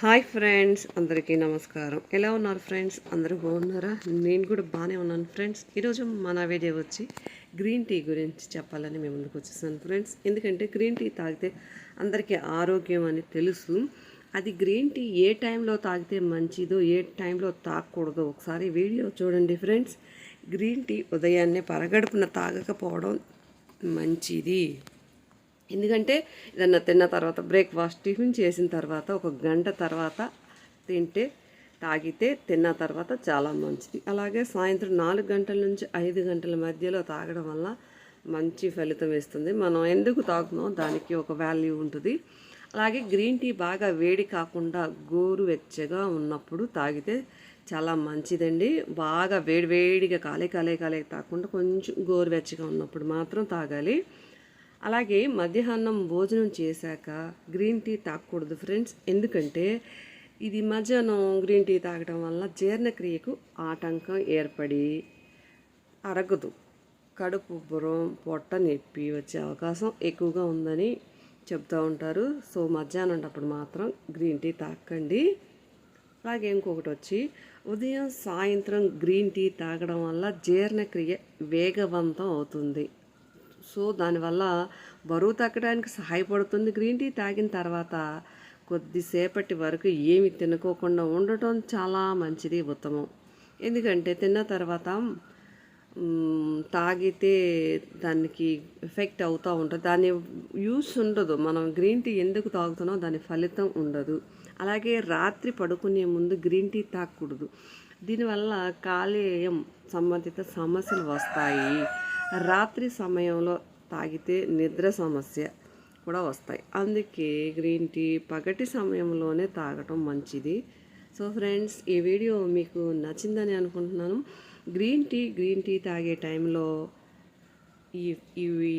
Hi friends అందరికీ నమస్కారం. ఎలా ఉన్నారు ఫ్రెండ్స్? అందరూ బాగున్నారా? నేను కూడా బాగానే ఉన్నాను ఫ్రెండ్స్. ఈరోజు మన వీడియో వచ్చి గ్రీన్ టీ గురించి చెప్పాలని మేము ముందుకు వచ్చేసాను ఫ్రెండ్స్. ఎందుకంటే గ్రీన్ టీ తాగితే అందరికీ ఆరోగ్యం అని తెలుసు. అది గ్రీన్ టీ ఏ టైంలో తాగితే మంచిదో ఏ టైంలో తాగకూడదో ఒకసారి వీడియో చూడండి ఫ్రెండ్స్. గ్రీన్ టీ ఉదయాన్నే పరగడుపున తాగకపోవడం మంచిది. ఎందుకంటే ఏదన్నా తిన్న తర్వాత బ్రేక్ఫాస్ట్ టిఫిన్ చేసిన తర్వాత ఒక గంట తర్వాత తింటే తాగితే తిన్న తర్వాత చాలా మంచిది. అలాగే సాయంత్రం నాలుగు గంటల నుంచి ఐదు గంటల మధ్యలో తాగడం వల్ల మంచి ఫలితం ఇస్తుంది. మనం ఎందుకు తాగుతున్నాం దానికి ఒక వాల్యూ ఉంటుంది. అలాగే గ్రీన్ టీ బాగా వేడి కాకుండా గోరువెచ్చగా ఉన్నప్పుడు తాగితే చాలా మంచిదండి. బాగా వేడి వేడిగా కాలే కాలే కాలే తాకుండా కొంచెం గోరువెచ్చగా ఉన్నప్పుడు మాత్రం తాగాలి. అలాగే మధ్యాహ్నం భోజనం చేశాక గ్రీన్ టీ తాగకూడదు ఫ్రెండ్స్ ఎందుకంటే ఇది మధ్యాహ్నం గ్రీన్ టీ తాగడం వల్ల జీర్ణక్రియకు ఆటంకం ఏర్పడి అరగదు. కడుపు బురం పొట్ట నొప్పి వచ్చే అవకాశం ఎక్కువగా ఉందని చెప్తూ ఉంటారు. సో మధ్యాహ్నం అప్పుడు మాత్రం గ్రీన్ టీ తాకండి అలాగే ఇంకొకటి వచ్చి ఉదయం సాయంత్రం గ్రీన్ టీ తాగడం వల్ల జీర్ణక్రియ వేగవంతం అవుతుంది. సో దానివల్ల బరువు తగ్గడానికి సహాయపడుతుంది. గ్రీన్ టీ తాగిన తర్వాత కొద్దిసేపటి వరకు ఏమి తినుకోకుండా ఉండటం చాలా మంచిది ఉత్తమం. ఎందుకంటే తిన్న తర్వాత తాగితే దానికి ఎఫెక్ట్ అవుతూ ఉంటుంది. దాని యూస్ ఉండదు. మనం గ్రీన్ టీ ఎందుకు తాగుతున్నాం దాని ఫలితం ఉండదు. అలాగే రాత్రి పడుకునే ముందు గ్రీన్ టీ తాగకూడదు. దీనివల్ల కాలేయం సంబంధిత సమస్యలు వస్తాయి. రాత్రి సమయంలో తాగితే నిద్ర సమస్య కూడా వస్తాయి. అందుకే గ్రీన్ టీ పగటి సమయంలోనే తాగటం మంచిది. సో ఫ్రెండ్స్ ఈ వీడియో మీకు నచ్చిందని అనుకుంటున్నాను. గ్రీన్ టీ గ్రీన్ టీ తాగే టైంలో ఈ ఇవి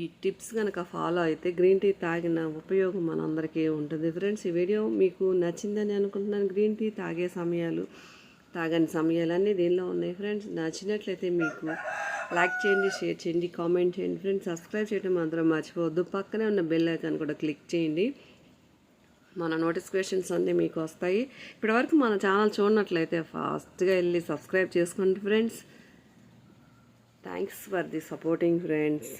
ఈ టిప్స్ కనుక ఫాలో అయితే గ్రీన్ టీ తాగిన ఉపయోగం మనందరికీ ఉంటుంది. ఫ్రెండ్స్ ఈ వీడియో మీకు నచ్చిందని అనుకుంటున్నాను. గ్రీన్ టీ తాగే సమయాలు తాగని సమయాలన్నీ దీనిలో ఉన్నాయి. ఫ్రెండ్స్ నచ్చినట్లయితే మీకు లైక్ చేయండి షేర్ చేయండి కామెంట్ చేయండి. ఫ్రెండ్స్ సబ్స్క్రైబ్ చేయడం మాత్రం మర్చిపోవద్దు. పక్కనే ఉన్న బెల్ ఐకాన్ కూడా క్లిక్ చేయండి. మన నోటిఫికేషన్స్ అన్నీ మీకు వస్తాయి. ఇప్పటివరకు మన ఛానల్ చూడనట్లయితే ఫాస్ట్గా వెళ్ళి సబ్స్క్రైబ్ చేసుకోండి friends. Thanks for the supporting friends.